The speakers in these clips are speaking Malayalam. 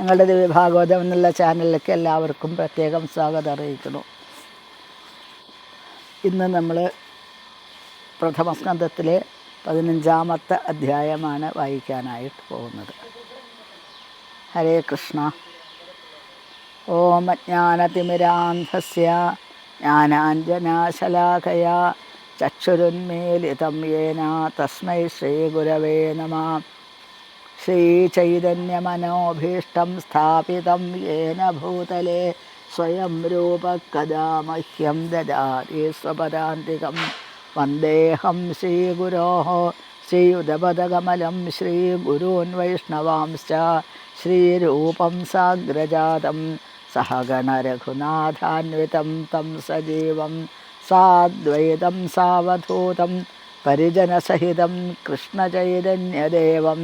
ഞങ്ങളുടെ ദിവ്യഭാഗവതം എന്നുള്ള ചാനലിലേക്ക് എല്ലാവർക്കും പ്രത്യേകം സ്വാഗതം അറിയിക്കുന്നു. ഇന്ന് നമ്മൾ പ്രഥമ സ്കന്ധത്തിലെ പതിനഞ്ചാമത്തെ അധ്യായമാണ് വായിക്കാനായിട്ട് പോകുന്നത്. ഹരേ കൃഷ്ണ. ഓം അജ്ഞാനതിമിരാന്ധസ്യ ജ്ഞാനാഞ്ജനാശലാഖയ ചക്ഷുരുന്മേലിതം യേന തസ്മൈ ശ്രീഗുരവേ നമ. ശ്രീചൈതന്യമനോഭീഷ്ടം സ്ഥാപിതം യേന ഭൂതലേ സ്വയം രൂപ കഥാ മഹ്യം ദദാതി സ്വപരാന്തികം വന്ദേഹം ശ്രീഗുരോ ശ്രീയുതപദകമലം ശ്രീഗുരൂन् വൈഷ്ണവാംശ്ച ശ്രീരൂപം സാഗ്രജാതം. സഹഗണരഘുനാഥാന്വിതം തം സജീവം സാദ്വൈതം സാവധൂതം പരിജനസഹിതം കൃഷ്ണചൈതന്യദേവം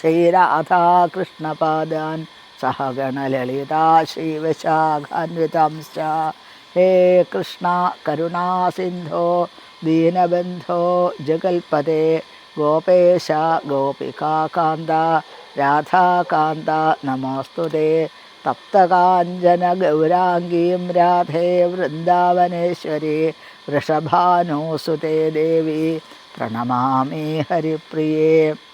श्रीराधा कृष्णपादान् सहगणललिता श्रीवशाखान्वितांश्च। हे कृष्णा करुणासिन्धो दीनबन्धो जगल्पदे गोपेश गोपिकान्त राधाकान्त नमोऽस्तु ते। तप्तकाञ्जनगौराङ्गीं राधे, वृन्दावनेश्वरी वृषभानुसुते देवी। प्रणमामि हरिप्रिये।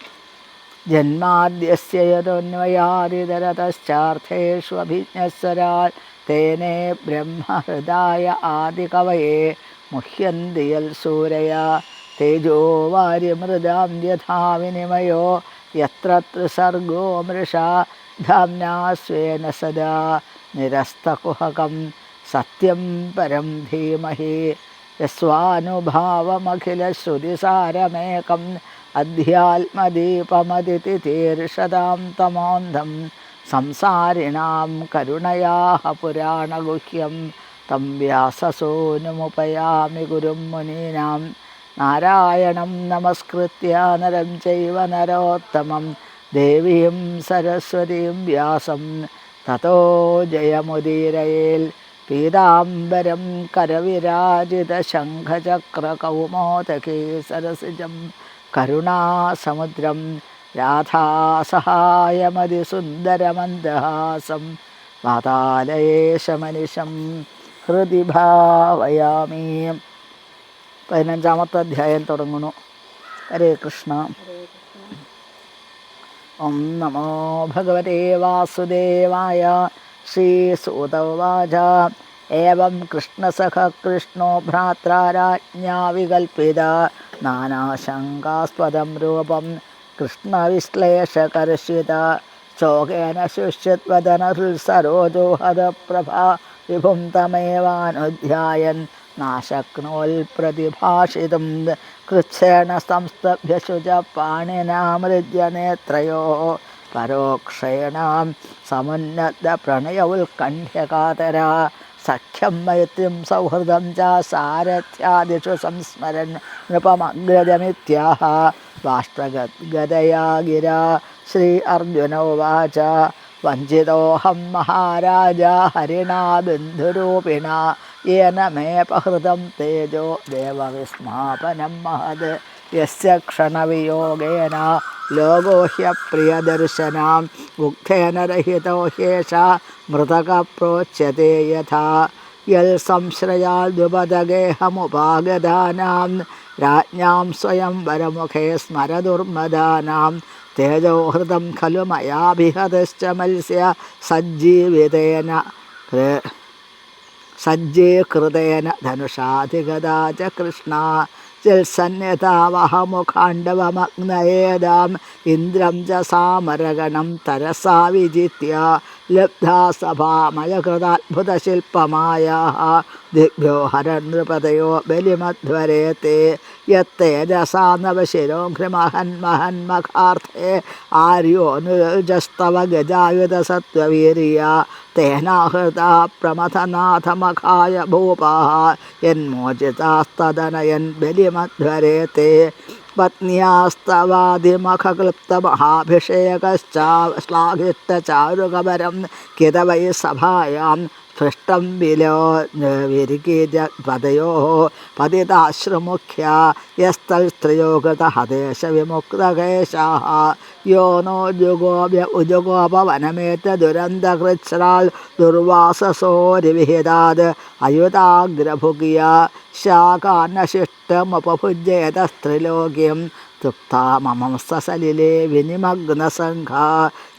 യതൊന്വയാദിതരതശ്ചാർത്ഥേഷ്വഭിജ്ഞസ്വരാൾ തേനേ ബ്രഹ്മഹൃദായ ആദികവയെ മുഹ്യന്തിയൽ സൂരയ. തേജോ വാര്യമൃദാം യഥാ വിനിമയോ യത്ര ത്രിസർഗോ മൃഷ ധാംനാ സ്വേന സദാ. നിരസ്തകുഹകം സത്യം പരം ധീമഹി. യസ്വാനുഭാവമഖിലശ്രുതിസാരമേകം അധ്യാത്മദീപമതിഥി തീർഷതാം തമോന്ധം സംസാരിണാം കരുണയാഹ പുരാണഗുഹ്യം. തം വ്യാസസൂനുമുപയാമി ഗുരും മുനീനാം നാരായണം നമസ്കൃത്യ നരം ചൈവ നരോത്തമം. ദേവിയും സരസ്വതിയും വ്യാസം. തതോ ജയമുദീരയേൽ പീതാംബരം കരവിരാജിതശംഖചക്രകൗമോദകീ സരസിജം. കരുണാസമുദ്രം രാധാസഹായമതിസുന്ദരമന്ദഹാസം. വാതാലയേശമനിശം ഹൃദി ഭാവയാമി പതിനഞ്ചാമത്തെ അധ്യായം തുടങ്ങുന്നു. ഹരേ കൃഷ്ണ. ഓം നമോ ഭഗവതേ വാസുദേവായ ശ്രീസൂതവാച ഏവം കൃഷ്ണസഖ കൃഷ്ണോ ഭ്രാത്രാരാജ്ഞാ വികൽപ്പിത നാനാശങ്കാസ്പദം രൂപം. കൃഷ്ണവിശ്ലേഷകർഷിത ശോകേന ശുഷ്യത്വദനഹൃത്സരോജോഹദപ്രഭാ വിഭും തമേവാനുധ്യായൻ നാശക്നോൽപ്രതിഭാഷിതും കൃച്ഛേണ സംസ്തഭ്യശുച പാണിനാമൃജ്യനേത്രയോ പരോക്ഷേണ സമുന്നത പ്രണയ ഉത്കണ്ഠ്യകാതര സഖ്യം മൈത്രിം സൗഹൃദം ച സാരഥ്യാദിഷു സംസ്മരൻ നൃപമഗ്രജമിത്യാഹ ബാഷ്പഗതയാ ഗിര ശ്രീ അർജുനോവാച വഞ്ചിതോഹം മഹാരാജ ഹരിണാ ബന്ധുരൂപിണ. യേന മേപഹൃതം തേജോ ദേവവിസ്മാപനം മഹത്. യസ്യ ലോകോ ഹ്യപ്രിയദർശനാം മുഗ്ധേന രഹിതോ ഹ്യേഷ മൃതക പ്രോച്യത്തെ യഥാ. യൽ സംശ്രയാദ്യുപദഗേഹമുപാഗതാനാം രാജ്ഞാം സ്വയം വരമുഖേ സ്മരദുർമദാനാം. തേജോഹൃതം ഖലു മയാഭിഹതശ്ച മത്സ്യ സജ്ജീവിതേന സജ്ജീകൃതേന ധനുഷാധിഗതാ ച കൃഷ്ണ. ചിൽസന്യതാവഹമുഖാണ്ഡവമഗ്നയേതാം ഇന്ദ്രം ച സാമരഗണം തരസാ വിജിത്യ ലബ്ധാ സഭാമയകൃതാത്ഭുതശില്പമായ ദിഗ്ഭ്യോ ഹരനൃപതയോ ബലിമധ്വരേത്തെ യത്തേജസാ നവശിരോഘ്രിമഹന്മഹന്മഖാർത്ഥേ ആര്യോനുജസ്തവ ഗജായുധസത്വവീര്യ തേനാഹൃത പ്രമഥനാഥമഖായ ഭൂപാः യന്മോചിതാസ്തദനയൻ തേ പത്ന്യാസ്തവാദിമഖക്ലുപ്തമഹാഭിഷേകശ്ചാ ശ്ലാഘിഷ്ടചാരുകവരം കിതവൈ സഭായാം സൃഷ്ടം വിലോ വിരികീജ പദയോ പതിതാശ്രുമുഖ്യ യസ്തൽസ്ത്രിയോ കൃതഹദേശവിമുക്തകേശാः യോ നോ ജുഗോപ്യ ഉജുഗോപവനമേറ്റ ദുരന്തകൃച്ഛ്രാൾ ദുർവാസസോരിവിഹിതാത് അയുതാഗ്രഭുകിയ ശാകാന്നശിഷ്ടമുപഭുജ്യേതസ്ത്രിലോക്യം തൃപ്താമംസസലിലെ വിനിമഗ്നസംഘ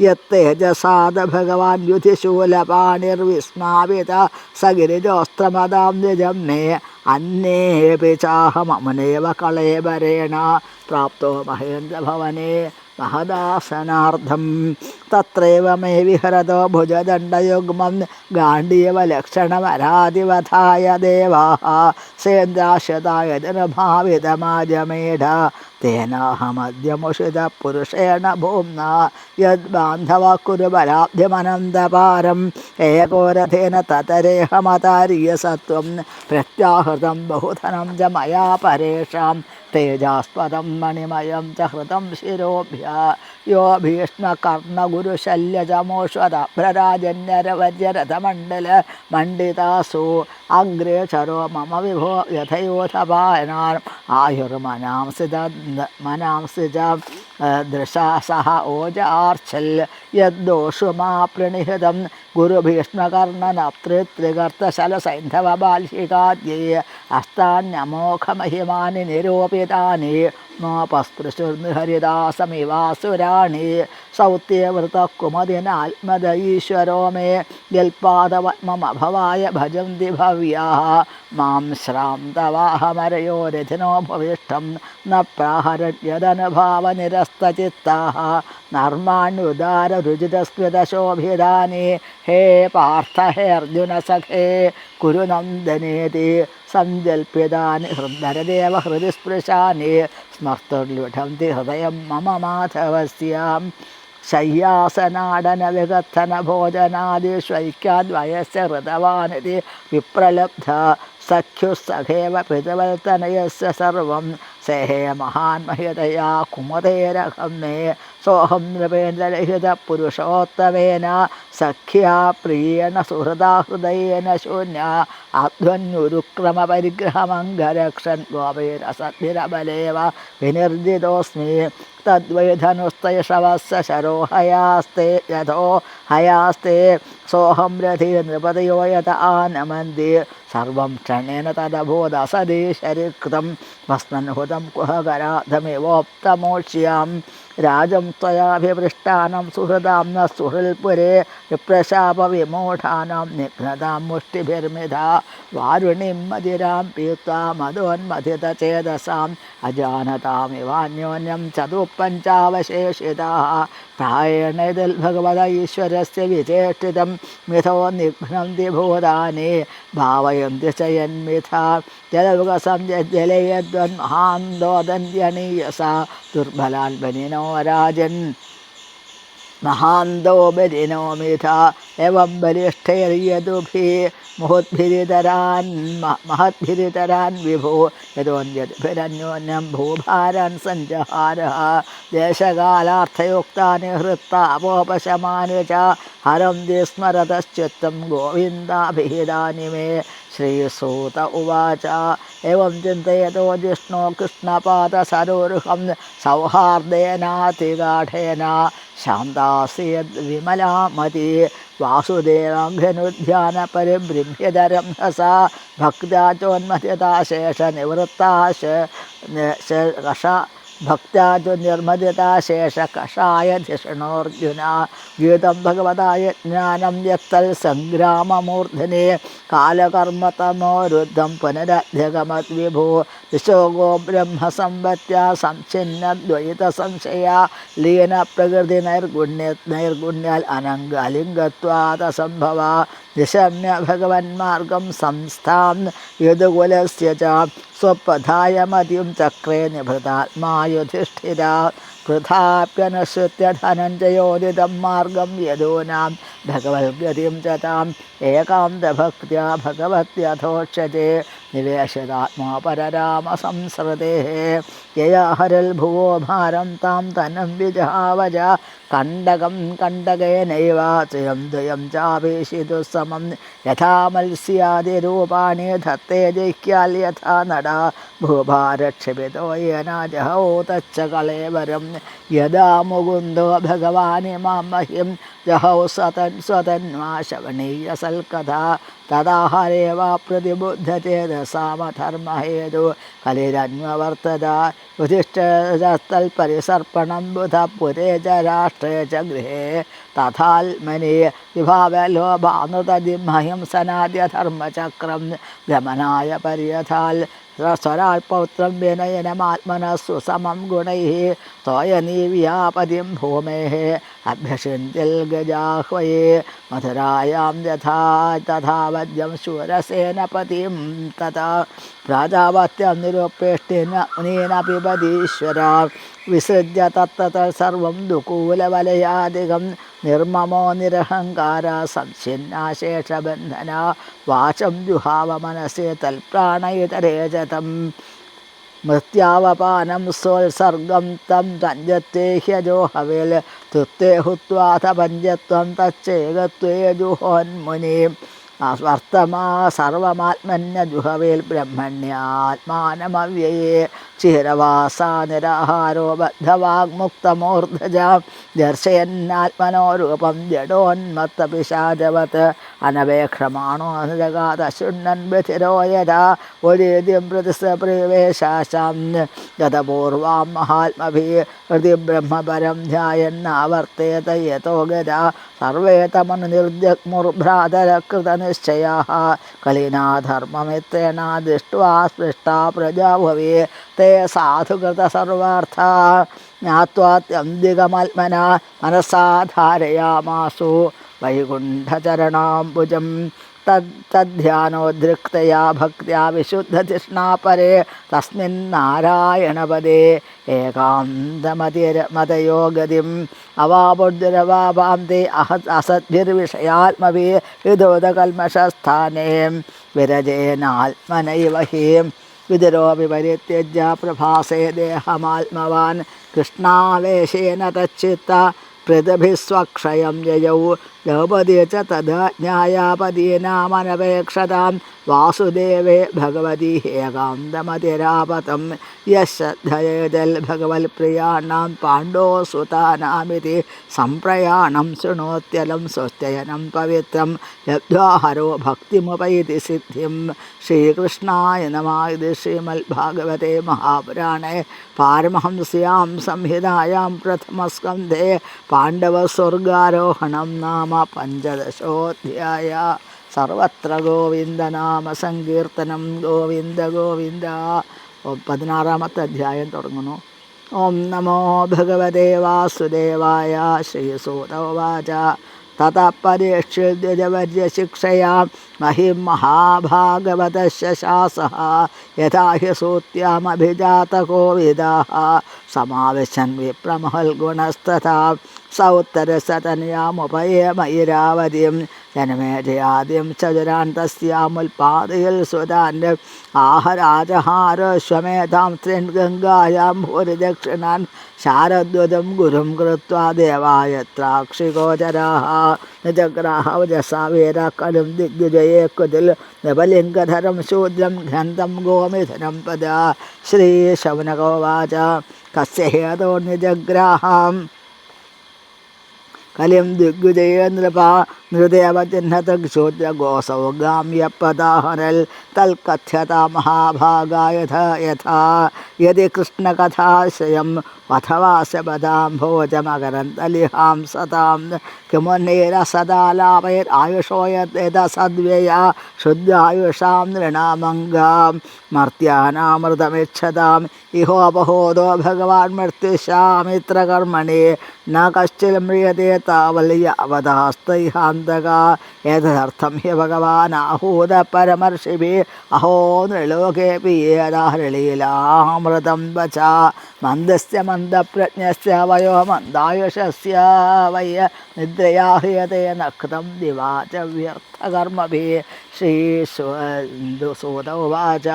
യത്തേജസാദ ഭഗവാൻ യുധിശൂലപാണിർവിസ്മാവിത സഗിരിജോസ്ത്രമതാം നിജം നേ അന്നേപി ചാഹമമുനേവ കളേവരേണ പ്രാപ്തോ മഹേന്ദ്രഭവനെ महदासनार्थं तत्रैव मे विहरतो भुजदण्डयुग्मं गाण्डीवलक्षणमरादिवधाय देवाः सेन्द्राशताय जनभावितमाजमेढ तेनाहमद्यमुषितपुरुषेण भूम्ना यद्बान्धवः कुरु बलाब्धिमनन्दपारम् एकोरथेन ततरेहमतार्यसत्त्वं प्रत्याहृतं बहुधनं च मया परेषां തേജാസ്പദം മണിമയം ച ഹൃതം ശിരോഭ്യ. യോ ഭീഷ്ണകർണഗുരുശല്യജമോശ്വരഭ്രരാജന്യരവര്യരഥമണ്ഡല മണ്ഡിതാസു അഗ്രേചരോ മമ വിഭോ യഥയോധപായനാൻ ആയുർമനാംസിത മനാംസിജ ദൃശാസഹ ഓജാർച്ചൽ യദ്ദോഷുമാപ്രണിഹിതം ഗുരുഭീഷ്മകർണനപ്തൃത്രികർത്തശലസൈന്ധവബാൽഷികാദ്യേ അസ്താന്യമോഘമഹിമാനി നിരൂപിതാനി നോപസ്തൃശുർനിഹരിദാസമിവാസുരാണി സൗത്യവൃതക്കുമതിനാത്മത ഈശ്വരോ മേ യൽപാദപത്മമഭവായ ഭജന്തി ഭവ്യാः മാം ശ്രാന്തവാഹമരയോ രഥിനോ ഭവിഷ്ടം ന പ്രാഹരണ്യദനുഭാവനിരസ്തചിത്താः നർമാണ്യുദാരരുചിതസ്മൃതശോഭിതാനി ഹേ പാർത്ഥ ഹേ അർജുന സഖേ കുരുനന്ദനേതി സഞ്ജൽപ്യതാനി ഹൃദരദേവ ഹൃദി സ്പൃശാനി സ്മർത്തുർലുഠന്തി ഹൃദയം മമ മാധവസ്യാം. ശയ്യാസനാടനവികഥന ഭോജനാദിഷ്വൈക്യാദ്വയസ്യ ഹൃതവാനിതി വിപ്രലബ്ധ സഖ്യുസ്സഖേവ പിതവൽത്തനയസ്യ സർവം. സേഹേ മഹാന്മഹിതയാ കുമതേരഹം മേ സോഹം നൃപേന്ദ്രരഹിത പുരുഷോത്തമേന സഖ്യാ പ്രിയേണ സുഹൃദാഹൃദയേന ശൂന്യ. ആധ്വന്യുരുക്രമപരിഗ്രഹമംഗരക്ഷൻ ഗോപൈരസദ്ഭിരബലേവ വിനിർജിതോസ്മി. തദ്വൈധനുസ്തൈഷവസ്യ ശരോ ഹയാസ്തേ യഥോ ഹയാസ്തേ. സോഹം രഥി നൃപതയോ യത ആനമന്തി. സർവം ക്ഷണേന തദഭൂതസദീശരിക്തം വസ്നൻഹുതം കുഹകരാധമിവോപ്തമോക്ഷ്യാം. രാജം ത്വയാഭിപൃഷ്ടാനം സുഹൃദാം ന സുഹൃൽപുരേ വിപ്രശാപവിമൂഢാനാം നിഘ്നതാം മുഷ്ടിഭിർമിധ വാരുണിം മതിരാം പീത്വാ മധോന്മഥിതചേതസാം അജാനതാമിവാന്യോന്യം ചതുപ്പഞ്ചാവശേഷിതാः പ്രായേണ ഇതിൽ ഭഗവത ഈശ്വരസ്യ വിചേഷ്ടിതം മിഥോ നിഘ്നന്തി ഭൂതാനി ഭാവയന്തി ച യന്മിഥ ജലവുകസം ജലയദ്വന്മഹാന്തോദന്ത്യണീയസ ദുർബലാൽബനിനോ രാജൻ മഹാന്തോ ബലിനോ മിഥ എവം ബലിഷ്ഠൈര്യതുഭി മുഹുദ്ഭിരിതരാൻ മഹദ്ഭിരിതരാൻ വിഭോ യതോന്യദ്ഭിരന്യോന്യം ഭൂഭാരാൻ സഞ്ജഹാര ദേശകാലാർത്ഥയുക്താനി ഹൃത്താപോപശമാനി ച ഹരന്തി സ്മരതശ്ചിത്തം ഗോവിന്ദാഭിഹിതാനി മേ श्रीसूत उवाच। एवं चिन्तयतो जिष्णो कृष्णपादसरोरुहं सौहार्देनातिगाढेन। शान्तासि यद्विमलामती। वासुदेवाङ्घ्यनुध्यानपरिबृंह्यधरं हसा भक्त्या चोन्मथिता शेषनिवृत्ता श ഭക്താചു നിർമ്മതിതാശേഷ കഷായ ധിഷണോർജുന ഗീതം ഭഗവതായ ജ്ഞാനം യത്തൽ സംഗ്രാമമൂർധനെ കാലകർമ്മതമോരുദ്ധം പുനരധ്യഗമദ്വിഭൂ വിശോകോ ബ്രഹ്മസമ്പത്യ സംഛിന്നദ്വൈത സംശയ ലീന പ്രകൃതി നൈർഗുണ്യ നൈർഗുണ്യാൽ അനംഗ അലിംഗത്വാദസംഭവ നിശമ്യ ഭഗവന്മാർഗം സംസ്ഥാം യദുകുലസ്യ ച സ്വപഥായ മതിയും ചക്രേ നിഭൃതാത്മായുധിഷ്ഠിര വൃഥാപ്യനുസൃത്യ ധനഞ്ജയോദിതം മാർഗം യദൂനാം ഭഗവത്ഗതിയും ച താം ഏകാന്തഭക്ത്യാ ഭഗവത്യഥോക്ഷത്തെ निवेशदात्मा पररामसंसृतेः यया हरल्भुवो भारं तां तनं विजहावज। കണ്ടകം കണ്ടകേനൈവാചയം ദ്വയം ചാപേക്ഷിതു സമം. യഥാ മത്സ്യാദിരൂപാണി ധത്തേ ജയിക്കാൽ യഥാ നട. ഭൂഭാരക്ഷപിതോ യേനാജഹോ തച്ച കളേവരം. യഥാ മുകുന്ദോ ഭഗവാനി മാം മഹ്യം ജഹൗ സതൻ സ്വതന്വാശവണീയ സൽക്കഥ തദാഹരേവ പ്രതിബുദ്ധചേതസാമധർമ്മഹേതു കലിരന്വവർത്തത യുധിഷ്ഠിരതൽപരിസർപ്പണം ബുധ പുരേ राष्ट्रे च गृहे गमनाय स्वराल्पौत्रव्यनयनमात्मनः सुसमं गुणैः तोयनीव्यापदिं भूमेः अभ्यषन्तिल्गजाह्वये मथुरायां यथा तथा वद्यं शूरसेनपतिं तथा प्राजावत्यं निरूपेष्टिन बदीश्वरा विसृज्य तत्तत् सर्वं दुकूलवलयादिकं നിർമ്മമോ നിരഹങ്കാര സംശിന്നാശേഷബന്ധന വാചം ജുഹാവ മനസ്സേ തൽപ്രാണയിതരേജതം. മൃത്യാവപാനം സ്വത്സർഗം തം തഞ്ചത്തെ ഹ്യജോഹവിൽ തുത്തേ ഹുത്വാഥ പഞ്ചത്വം തച്ചേകത്വേ ജുഹോന്മുനി വർത്തമാ സർവമാത്മന്യ ജുഹവേൽ ബ്രഹ്മണ്യാത്മാനമവ്യയേ ചിരവാസാ നിരാഹാരോ ബദ്ധവാഗ്മുക്തമൂർധജ ദർശയന്നാത്മനോ രൂപം ജഡോന്മത്തപിശാചവത്. അനപേക്ഷമാണോ ജഗാത ശുണ്ണൻ ബധിരോ യഥാ ഒരേദ്യം പ്രതിസപ്രവേശാശാം ഗതപൂർവാം മഹാത്മഭി. ഹൃതി ബ്രഹ്മപരം ധ്യായന്നാവർത്തേത യതോ ഗത सर्वे तमनुनिर्जग्मुर्भ्रातरकृतनिश्चयाः कलिना धर्ममित्रेण दृष्ट्वा स्पृष्टा प्रजा भवे ते साधुकृतसर्वार्था। ज्ञात्वात्यन्दिगमात्मना मनसा धारयामासु वैकुंठचरणुज തദ്ധ്യാനോദ്രിക്തയാ ഭക്ത്യാ വിശുദ്ധതിഷ്ണാപരേ തസ്മിൻ നാരായണപദേ ഗതിം അവാബുദ്രവാപാം തേ അഹ അസദ്ഭിർവിഷയാത്മവി വിധോദകൽമഷസ്ഥാനേ വിരജേനാത്മനൈവ ഹീം വിതുരോപി പരിത്യജ്യ പ്രഭാസേ ദേഹമാത്മവാൻ കൃഷ്ണാവേശേന തച്ചിത്ത പൃഥഭിസ്വക്ഷയം ജയൗ ദ്രൗപദി ച തഥാ ജ്ഞായാപദീനാമനപേക്ഷതാം വാസുദേവേ ഭഗവതി ഏകാന്തമതിരാപതം യശ്രദ്ധയേതൽ ഭഗവത്പ്രിയാണാം പാണ്ഡോസുതാനാമിതി സംപ്രയാണം ശൃണോത്യലം സ്വസ്ഥയനം പവിത്രം ലബ്ധ്വാഹരോ ഭക്തിമുപൈതി സിദ്ധിം. ശ്രീകൃഷ്ണായ നമായത് ശ്രീമദ്ഭാഗവതേ മഹാപുരാണേ പാരമഹംസ്യാം സംഹിതായാം പ്രഥമസ്കന്ധേ. പാണ്ഡവസ്വർഗാരോഹണം നാമ പഞ്ചദശോധ്യായ. സർവത്ര ഗോവിന്ദനാമ സങ്കീർത്തനം ഗോവിന്ദ ഗോവിന്ദ ഓ, പതിനാറാമത്തെ അധ്യായം തുടങ്ങുന്നു ഓം നമോ ഭഗവതേ വാസുദേവായ ശ്രീസൂതോവാച തത പരീക്ഷ്യജവർയശിക്ഷയാ महिं महाभागवतस्य शासः यथा हि सूत्यामभिजातकोविदाः समाविशन् विप्रमहल्गुणस्तथा स उत्तरसतन्यामुपयेमयिरावधिं जनमेजयादिं च जनान् तस्यामुल्पादयल् स्वदान् आहराजहार स्वमेधां त्रिङ्गङ्गायां भूरिदक्षिणान् शारद्वदं गुरुं कृत्वा देवायत्राक्षिगोचराः निजग्राः वजसा वीराकलिं दिग्विजये कुदिल् नवलिङ्गधरं शूद्रं घ्नन्तं गोमिधनं पद श्रीशौनकोवाच कस्य हेतोर्निजग्राहाम् कलिं दिग्विजयेन्द्रपा नृदेवचिह्नतक्षोत्रगोऽसौगाम्यपदाहरल् तल्कथ्यता महाभागा यथा यथा यदि कृष्णकथाशयं വധവാസപദാം അഥവാസപദാംഭോജമകരന്തലിഹാം സതാം കിമുന്നീര സദാലാപയർ ആയുഷോയതസദ്വ്യയ ശുദ്ധായുഷാം നൃണാമംഗാം മർത്യാനാമൃതമിച്ഛതാം ഇഹോപഹോദോ ഭഗവാൻ മർത്തിശാമിത്ര കർമ്മണി ന കശ്ചിൽ മ്രിയതേ താവലിയ അവതാസ്തൈഹാന്തക तावल्यावदास्तैहान्तका एतदर्थं हि भगवान् आहूत परमर्षिभिः अहो नृलोकेऽपि येदाहृलीलामृतं वचा मन्दस्य മന്ദപ്രജ്ഞസ്യ വയോ മന്ദായുഷസ്യ വയ്യ നിദ്രയാ ഹ്രിയതേ നക്തം ദിവാച വ്യർത്ഥകർമ്മഭി ശ്രീസൂത ഉവാച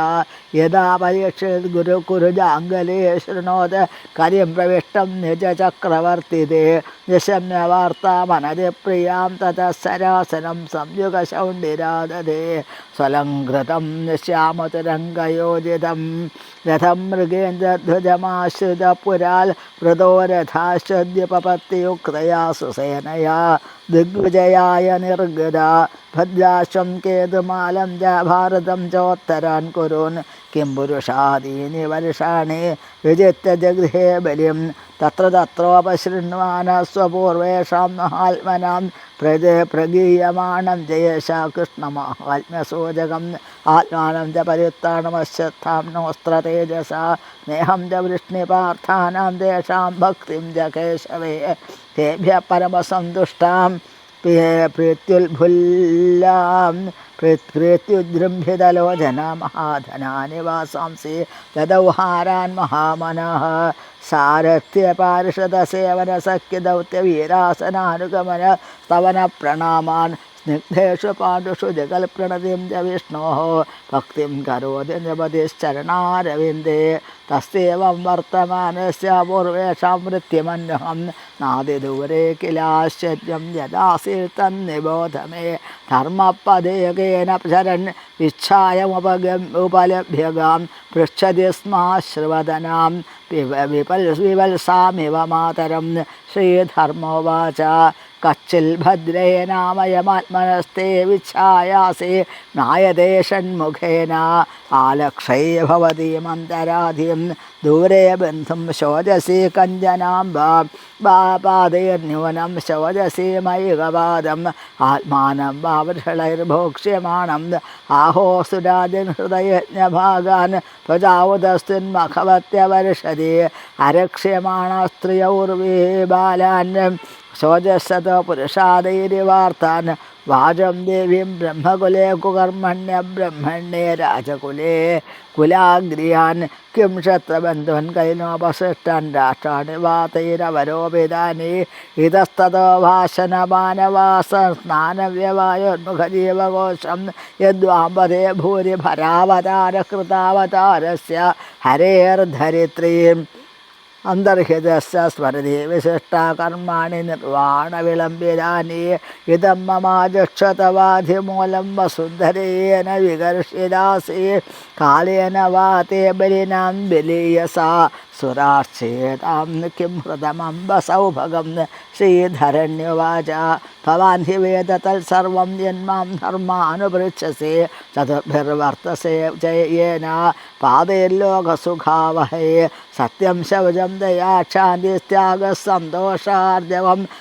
യഥാ പരീക്ഷിത് ഗുരുകുരുജാംഗലേ ശൃണോത് കരിം പ്രവിഷ്ടം നിജചക്രവർത്തിതേ. നിശമ്യ വാർത്താമനതി പ്രിയാം തതഃ സരാസനം സംയുഗശൗണ്ടിരാദതേ സ്വലംഘൃതം നിശ്യാമതുരംഗയോജിതം. രഥം മൃഗേന്ദ്രധ്വജമാശ്രിത പുരാൽ വൃതോരഥാശ്വദ്യപപത്തിയുക്തയാ സുസേനയാ. ദിഗ്വിജയായ നിർഗത भद्राश्वं केतुमालं च भारतं चोत्तरान् कुरून्। किं पुरुषादीनि वर्षाणि विजित्यजगृहे बलिं। तत्र तत्रोपशृण्वानः स्वपूर्वेषां महात्मनां प्रज प्रगीयमाणं जयशा कृष्णमाहात्म्यसूचकम् आत्मानं च परित्ताणमश्रद्धां नोस्त्रतेजसा नेहं च वृष्णिपार्थानां तेषां भक्तिं च केशवे। तेभ्यः परमसन्तुष्टां प्रत्युल्भुल्लां प्रत्युद्रम्भ्यदलोचना महाधना निवासांसि सख्य महामनः सारथ्यपार्षदसेवनसख्यदौत्यवीरासनानुगमन प्रणाम സ്നിഗ്ധേഷു പാണ്ഡുഷു ജഗൽപ്രണതിം ച വിഷ്ണോ ഭക്തിം കരോതി നിപതിശ്ചരണാരവിന്ദേ തസ്യേവം വർത്തമാനസ്യ പൂർവേഷാം മൃത്യുമന്വഹം നാദിദൂരെ കിലാശ്ചര്യം യഥാസീൽ തന്നിബോധ മേ ധർമ്മപദേകേന ശരൺ വിച്ഛായമുപഗം ഉപലഭ്യകാം പൃച്ഛതി സ്മാശ്രുവദനാം വിപൽ വിവത്സാമിവ മാതരം ശ്രീധർമ്മോവാച കച്ചിൽ ഭദ്രേനാമയമാത്മനസ്തേ വിച്ഛായാസേ നായതേ ഷൺമുഖേന. ആലക്ഷൈ ബന്ധം ദൂരെ ബന്ധും ശോചസി കഞ്ചനാംബാം. പാതൈർന്യൂനം ശോചസി മൈകപാദം ആത്മാനം വാവൃഷളൈർഭോക്ഷ്യമാണം. ആഹോസുരാജൻ ഹൃദയജ്ഞഭാഗാൻ ത്വജാവുതസ്തുന്മഖവത്യവർഷതി അരക്ഷ്യമാണ സ്ത്രീയൗർവേ ബാലാൻ ശോചസ്സത പുരുഷാദൈരിവാർത്താൻ വാചം ദേവീം ബ്രഹ്മകുലേ കുകർമ്മണ്യ ബ്രഹ്മണ്യേ രാജകുലേ കുലാഗ്രിയാൻ കിം ക്ഷത്രബന്ധുവൻ കൈനോപസൃഷ്ടാൻ രാഷ്ട്രാണി വാതൈരവരോപിതാനി ഇതസ്തോ ഭാഷനമാനവാസ സ്നാനവ്യവായോന്മുഖജീവകോശം യദ്വാമ്പതേ ഭൂരി ഭരാവതാരകൃതാവതാരസ്യ ഹരേർധരിത്രീം അന്തർഹിതസ്യ സ്മരതി വിശിഷ്ട കർമാണി നിർവാണവിളംബിതാനി ഇതം മമാജക്ഷതവാധിമൂലം വസുന്ധരേന വികർഷിദാസേ കാലേന വാതേ ബലിനാം ബലീയസാ സുരാർച്ചേതാം കിം ഹൃതമംബ സൗഭഗം ശ്രീധരണ്യവാച ഭവാൻ ഹി വേദ തത്സർവം യന്മാം ധർമാനുപൃച്ഛസേ ചതുർഭിർവർത്തസേ ജയേന പാതൈർലോകസുഖാവഹേ സത്യം ശൗചം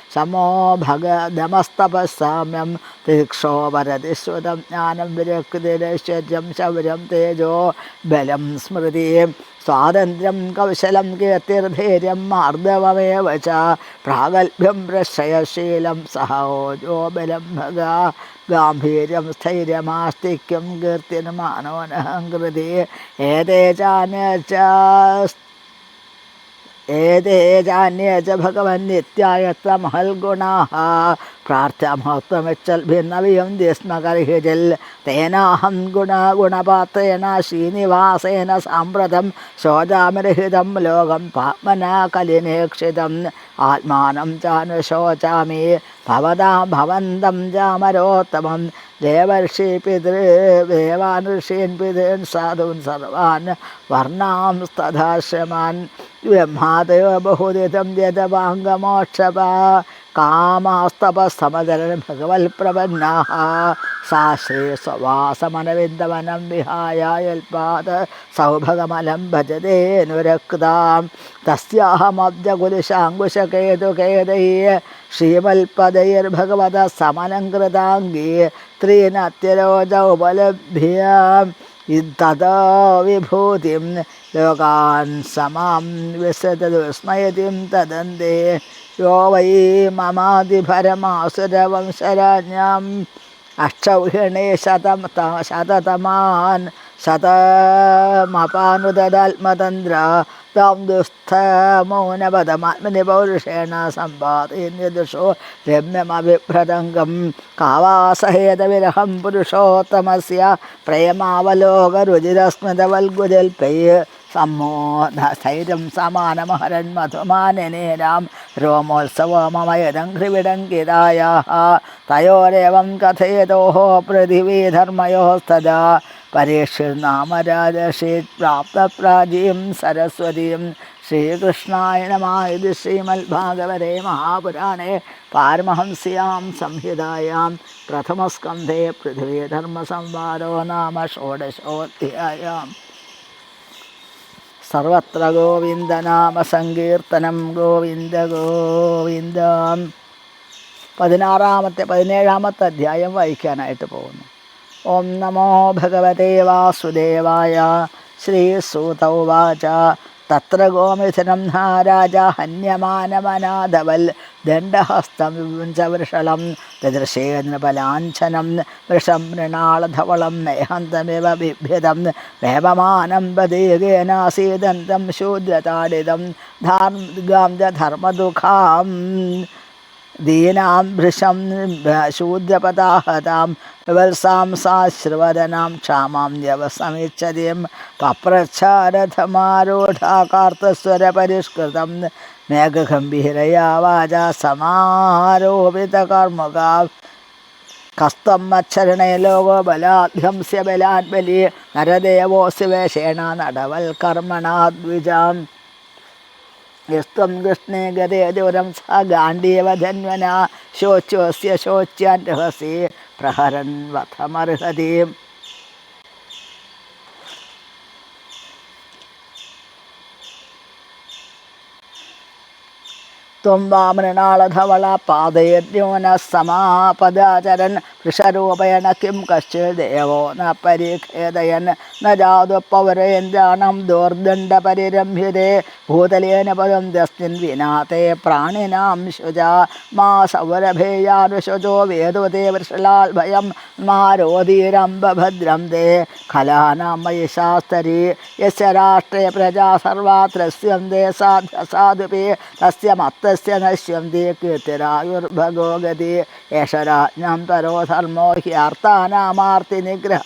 ദയാക്ഷാന്തിസ്ത്യാഗസന്തോഷാർജവം സമോ ഭഗതമസ്തപസാമ്യം തിക്ഷോപരതിശ്രുതം ജ്ഞാനം വിരക്തിരൈശ്വര്യം ശൗര്യം തേജോ ബലം സ്മൃതി സ്വാതന്ത്ര്യം കൗശലം കീർത്തിർധൈര്യം മാർദ്ദവമേവ ച പ്രാഗൽഭ്യം പ്രശ്രയശീലം സഹോജോ ബലം ഭഗ ഗാംഭീര്യം സ്ഥൈര്യമാസ്തിക്യം കീർത്തിർമാനോനഹങ്കൃതി ഏതേ ചാന്യ ഏതേ ചാന്യേ ച ഭഗവൻ നിത്യായത്ര മഹൽഗുണാः പ്രാർത്ഥ്യമഹത്വമിച്ചൽ ഭിന്നവിയം സ്മകർഹിജിൽ തേനാഹം ഗുണ ഗുണപാത്രേണ ശ്രീനിവാസേന സാമ്പ്രതം ശോചാമരഹിതം ലോകം പാത്മനാ കലിനേക്ഷിതം. ആത്മാനം ചാനുശോചാമി. ഭവതാ ഭവന്തം ചാമരോത്തമം. ദേവർഷി പിതൃ ദേവാൻ ഋഷീൻ പിതൃൻ സാധുൻ സർവാൻ വർണാം തഥാശ്രമാൻ ബ്രഹ്മാദേവ ബഹുദിതം ജതവാംഗമോക്ഷപ കാമാസ്തപസ്തമതരൻ ഭഗവൽ പ്രപന്നാः സാ ശ്രീ സ്വവാസമനവിന്ദവനം വിഹായ യൽപാദ സൗഭഗമലം ഭജതേനുരക്താം തസ്യാഹമബ്ജകുലിശാങ്കുശകേതുകേതൈ ശ്രീമൽപദൈർഭഗവത സമലങ്കൃതാംഗീ ത്രീനത്യരോജൗപലഭ്യ. തഥാ വിഭൂതിം ലോകാൻ സമാം വിസതവിസ്മയതിം തദന്തേ. യോ വൈ മമാതിഭരമാസുരവംശരാജ്ഞാം. അക്ഷൗഹിണേ ശതം ശതതമാൻ ശതമപാനുദാത്മതന്ത്ര താം ദുസ്ഥമൗനപദമാത്മനി പൗരുഷേണ സമ്പാദയന്യദുഷോ രമ്യമഭിഭ്രതംഗം. കാവാസഹേതവിരഹം പുരുഷോത്തമസ്യ. പ്രേമാവലോകരുചിരസ്മൃതവൽഗുജൽപൈ. സമ്മോധ സ്ഥൈര്യം സമാനമഹരൻ മധുമാനനേനാം രോമോത്സവമയദംഘ്രിവിടങ്കിതായ തയോരേവം കഥയതോः പൃഥിവീധർമ്മയോസ്തദാ പരീക്ഷിർനാമരാജശ്രീ പ്രാപ്തപ്രാജീം സരസ്വതീം ശ്രീകൃഷ്ണായ നമായത് ശ്രീമദ്ഭാഗവതേ മഹാപുരാണേ. പാരമഹംസ്യാം സംഹിതായാം പ്രഥമസ്കന്ധേ പൃഥ്വീധർമ്മസംവാദോ നാമ ഷോഡശോധ്യായാം. സർവത്ര ഗോവിന്ദനാമ സങ്കീർത്തനം ഗോവിന്ദ ഗോവിന്ദ. പതിനാറാമത്തെ പതിനേഴാമത്തെ അധ്യായം വായിക്കാനായിട്ട് പോകുന്നു. ഓം നമോ ഭഗവതേ വാസുദേവായ ശ്രീസൂതൗവാച തത്ര ഗോമിഥനം നാരാജ ഹന്യമാനമനാഥവൽ ദണ്ഡഹസ്തം വിപുഞ്ചവൃഷളം വൃഷളം ദദൃശേന്ദ്രബലാഞ്ചനം വൃഷം മൃണാളധവളം മേഹന്തമിവ ബിഭ്യതം വേപമാനം പദീകേനാസീദന്തം ശൂദ്രതാഡിതം ധാർഗാം ധർമ്മദുഃഖാം ദീനാം ഭൃശം ശൂദ്രപദാഹതാം വിവത്സാം സാശ്രവദനാം ക്ഷാമാം യവസമിച്ഛതിം പപ്രച്ഛാരഥമാരൂഢാകാർത്തസ്വരപരിഷ്കൃതം മേഘഗംഭീരയാ വാച സമാരോപിതകർമുകാ കസ്തം മച്ഛരണേ ലോകോ ബലാധ്യംസ്യ ബലാൻ ബലി നരദേവോസ്യ വേഷേണ നടവൽ കർമ്മണാദ്വിജാം യസ്ത്വം കൃഷ്ണേ ഗതേ ദൂരം സ ഗാന്ധീവധന്വന ശോച്യോസ്യ ശോച്യാൻ രഹസി പ്രഹരൻ വധമർഹതി ത്വം വാമൃണാളധവള പാദയന്യോന സമാപദാചരൻ വൃഷരൂപേണ കിം കശ്ചേദേവോ ന പരീഖേദയൻ ന ജാതുപ്പൗരേന്ദ്രാണം ദുർദണ്ഡപരിരംഭ്യരെ ഭൂതലേന പദം ദസ്തിൻ വിനാത്തെ പ്രാണിനാം ശുചാ മാ സൗരഭേയാനുശുചോ വേദുതേ വൃഷലാൽ ഭയം മാരോധീരംബഭദ്രം തേ ഖലാനാം മയി ശാസ്തരി യസ്യ രാഷ്ട്രേ പ്രജാ സർവാത്രസ്യം തേ സാധ്യ സാധുപി തസ്യ മത്തസ്യ നശ്യം തേ കീർത്തിരായുർഭഗോഗതി യേഷരാജ്ഞം തരോധ सर्मो ह्यार्तानामार्तिनिग्रह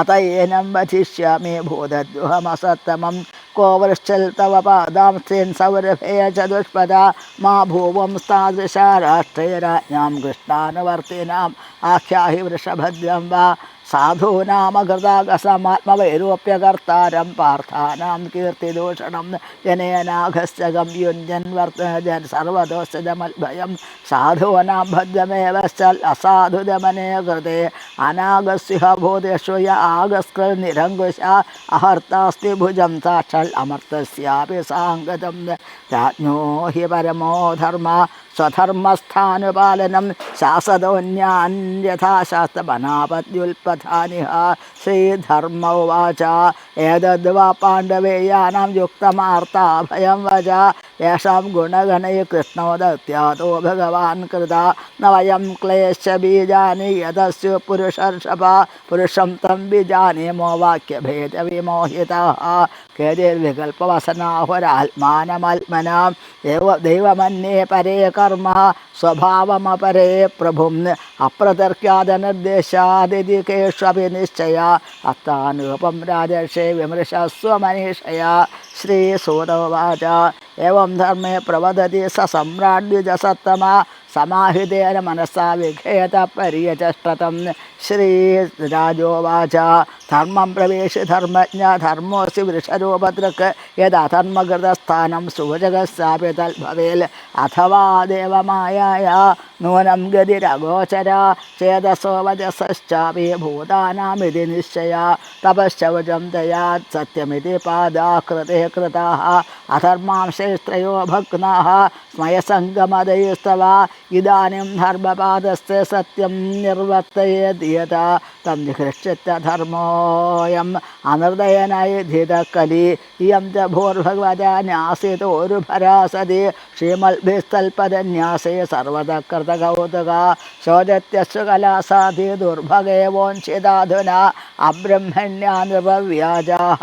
अत एनं वधिष्यामि भूतद्रुहमसत्तमं को वृश्चल्तव पादांस्त्रीन् सौरभेय चतुष्पदा मा भुवं तादृशा राष्ट्रे राज्ञां कृष्णानुवर्तिनाम्। आख्याहि वृषभद्रं वा। സാധൂനാമകൃതാകസമാത്മവൈരോപ്യകർത്താരം പാർത്ഥാനാം കീർത്തിദൂഷണം ജനേനാഘസ്യ ഗംയുഞ്ജൻ വർത്തജൻ ജൻ സർവദോഷജമൽഭയം സാധൂനാം ഭദ്രമേവ അസാധുദമനേ കൃതേ അനാഗസ്യ ഭൂതേഷു യ ആഗസ്കൃ നിരങ്കുശ അഹർത്താസ്തി ഭുജം സാക്ഷൽ അമർത്തസ്യാപി സാംഗതം രാജ്ഞോ ഹി പരമോ ധർമ്മ സ്വധർമ്മസ്ഥാനുപാലനം ശാസതോന്യാൻ യഥാശാസ്ത്രമനാപത്യുൽപഥാനിഹ ശ്രീധർമ്മ ഉവാച ഏതദ്വാ പാണ്ഡവേയാനാം യുക്തമാർത്താഭയം വച യേഷാം ഗുണഗണൈ കൃഷ്ണോ ദത്യാതോ ഭഗവാൻ കൃത ന വയം ക്ലേശബീജാനി യതസ്യ പുരുഷർഷഭ പുരുഷം തം ബീജാനീമോ വാക്യഭേദവിമോഹിത കേതിർവികൽപ്പവസനാഹുരാത്മാനമാത്മനാം ദൈവ ദൈവമന്യേ പരേ कर्म स्वभाव प्रभु अप्रतर्क्यादनिर्देशादिति केष्वभिनिश्चया अत्तानुपं राजर्षे विमृशस्वमनीषया श्रीसूत उवाच एवं धर्मे प्रवदति स सम्राड्युजसत्तमा സമാഹിതേന മനസ്സാ വിഘേത പര്യചഷ്ടതം ശ്രീ രാജോവാച ധർമ്മം പ്രവേശി ധർമ്മജ്ഞ ധർമ്മോസി വൃഷരൂപതൃക്ക് അധർമ്മകൃതസ്ഥാനം സൂചകസ്ഥാപിതൽ ഭവേൽ അഥവാ ദേവമായ नूनं गतिरगोचरा चेदसो वजसश्चापि भूतानामिति निश्चया तपश्चवचं दयात् सत्यमिति पादाकृते कृताः अधर्मांशैस्त्रयो भग्नाः स्मयसङ्गमदयस्तव इदानीं धर्मपादस्य सत्यं निर्वर्तयेद् यथा तं निहृष्यत्य धर्मोऽयम् अनर्दयनैधितकलि इयं च भूर्भगवता न्यासितोरुभरा सति श्रीमल्भिस्तल्पदन्यासे सर्वतः कृतकौतुका കൗതുക കൗതുക ശോചത്യസ്സു കലാസാധി ദുർഭഗേവോൻഷിതാധുന അബ്രഹ്മണ്യാ നൃപവ്യാജാഹ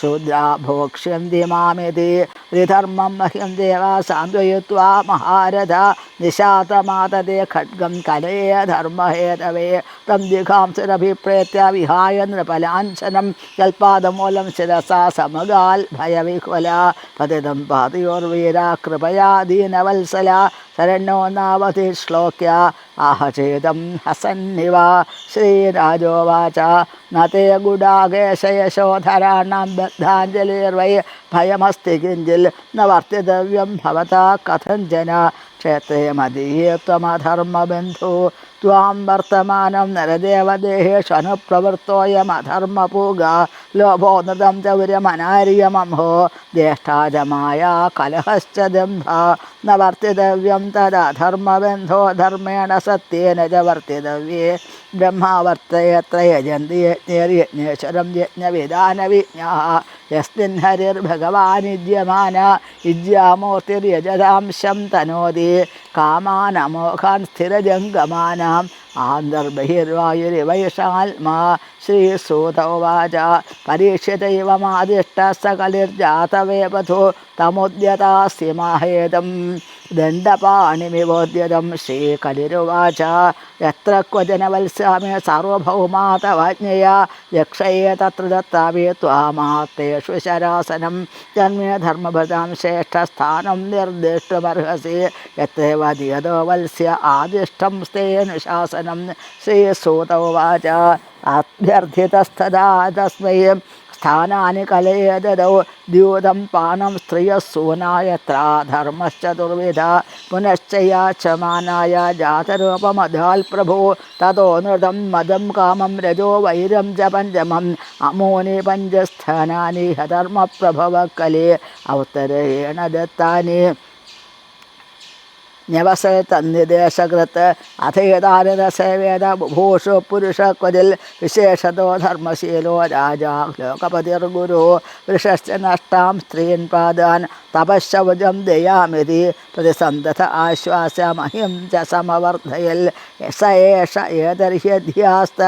ശൂദ്രാ ഭോക്ഷ്യന്തി മാമിതി ത്രിധർമ്മം മഹ്യം ദേവ സാന്ത്വയിത്വാ മഹാരഥ നിശാതമാതതെ ഖഡ്ഗം കലയ ധർമ്മഹേതവേ തം ദിഘാംസുരഭിപ്രേത്യ വിഹായ നൃപലാഞ്ചനം കൽപാദമൂലം ശിരസാ സമകാൽ ഭയവിഹ്വല പതിതം പാതയോർവീര കൃപയാ ദീനവത്സല ശരണോ നാവതി ശ്ലോക്യ आह चेदं हसन्निव, श्रीराजोवाच न ते गुडाकेशयशोधराणां बद्धाञ्जलिर्वै भयमस्ति किञ्चिल् न वर्तितव्यं भवता कथञ्चन क्षेत्रे मदीये त्वमधर्मबन्धु ത്വമധർമ്മബന്ധു ത്വാം വർത്തമാനം നരദേവദേഹേഷു അനുപ്രവൃത്തോയമധർമ്മപൂഗ ലോഭോ നൃതം ചൗര്യമനാര്യമംഹോ ജ്യേഷ്ഠാജമായ കലഹശ്ച ദംഭ ന വർത്തിതവ്യം धर्मेण ധർമ്മേണ സത്യേന ച വർത്തിതവ്യേ ബ്രഹ്മാവർത്തയത്ര യജന്തി യജ്ഞേശ്വരം യജ്ഞവിധാനവിജ്ഞാ യസ്മിൻ യുജ്യമാന യുജ്യാമോർത്തിർയജതാംശം തനോതി കാമാനമോഹാൻ സ്ഥിരജംഗമാനാം. ആന്തർബഹിർവായുരിവൈഷാത്മാ ശ്രീസൂതോവാച പരീക്ഷിതൈവമാദിഷ്ട സകലിർജാതവേ തമുദ്യതാസ്യ മാഹേദം ദണ്ഡപാണിമിവോദ്യതം ശ്രീകലിരുവാച. എത്ര ക്വചന സാർവഭൗമാതവാജ്ഞയാ? സാർവഭൗമാ തവാജ്ഞയാ യക്ഷയെ തത്ര ദത്താവേ ത്വാമാത്തേഷു ശരാസനം. ജന്മേ ധർമ്മഭൃതാം ശ്രേഷ്ഠസ്ഥാനം നിർദ്ദിഷ്ടമർഹസി. യത്രേവ നിയതോ വത്സ്യ ആദിഷ്ടം സ്തേനുശാസനം ശ്രീസൂതോവാച അഭ്യർത്ഥിതസ്ഥതാ स्थानानि कलयेदौ द्यूतं पानं स्त्रियः सूनाय त्रा धर्मश्च दुर्विधा पुनश्चया च मानाय जातरूपमदाल्प्रभो ततो नृतं मदं कामं रजो वैरं च पञ्चमम् अमोनि पञ्चस्थानानि हधर्मप्रभवकले अवतरेण दत्तानि ന്യവസ തന്നിദേശകൃത്ത് അഥേതാരസേവേദ ബുഭൂഷു പുരുഷ ക്വതിൽ വിശേഷതോ ധർമ്മശീലോ രാജാ ലോകപതിർഗുരു. വൃഷശ്ച നഷ്ടാം സ്ത്രീൻ പാദാൻ തപശൗജം ദയാമിതി പ്രതിസന്ധത ആശ്വാസമഹിം ച സമവർദ്ധയൽ സ ഏഷ ഏതർഹ്യധ്യാസ്ത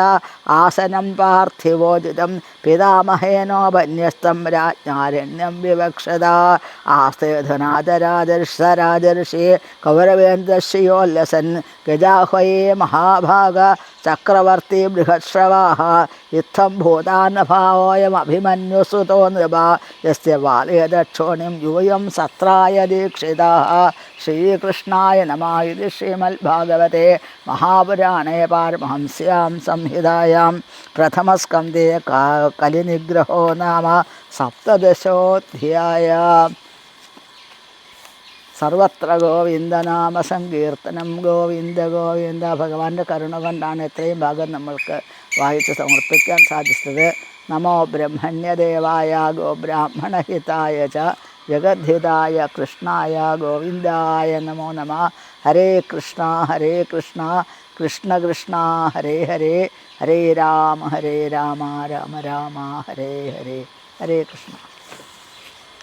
ആസനം പാർത്ഥിവോചിതം പിതാമഹേനോപന്യസ്തം രാജ്ഞാരണ്യം വിവക്ഷത ആസ്തേധനാദരാജർഷരാജർഷി കൗരവേന്ദ്രശ്രിയോല്ലസൻ ഗജാഹ്വയേ മഹാഭാഗ ചക്രവർത്തി ബൃഹശ്രവാഹ ഇത്തം ഭൂതാനഭാവോയമഭിമന്യുസുതോ നൃപ. യസ്യ വാലേദക്ഷോണിം യൂയം സത്രായ ദീക്ഷിത ശ്രീകൃഷ്ണായ നമ. ഇത് ശ്രീമദ്ഭാഗവത്തെ മഹാപുരാണേ പാരമഹംസ്യാം സംഹിതായാം. പ്രഥമസ്കന്ധേ കലിനിഗ്രഹോ നാമ സപ്തദശോധ്യായ. സർവത്ര ഗോവിന്ദ നാമ സങ്കീർത്തനം ഗോവിന്ദ ഗോവിന്ദ ഭഗവാന്റെ കരുണ കൊണ്ടാണ് ഇത്രയും ഭാഗം നമ്മൾക്ക് വായിച്ച് സമർപ്പിക്കാൻ സാധിച്ചത്. നമോ ബ്രഹ്മണ്യദേവായ ഗോബ്രാഹ്മണഹിതായ ച ജഗദ്ധിതായ കൃഷ്ണായ ഗോവിന്ദായ നമോ നമ. ഹരേ കൃഷ്ണ ഹരേ കൃഷ്ണ. കൃഷ്ണ കൃഷ്ണ ഹരേ ഹരേ. ഹരേ രാമ ഹരേ രാമ രാമ രാമ ഹരേ ഹരേ. ഹരേ കൃഷ്ണ.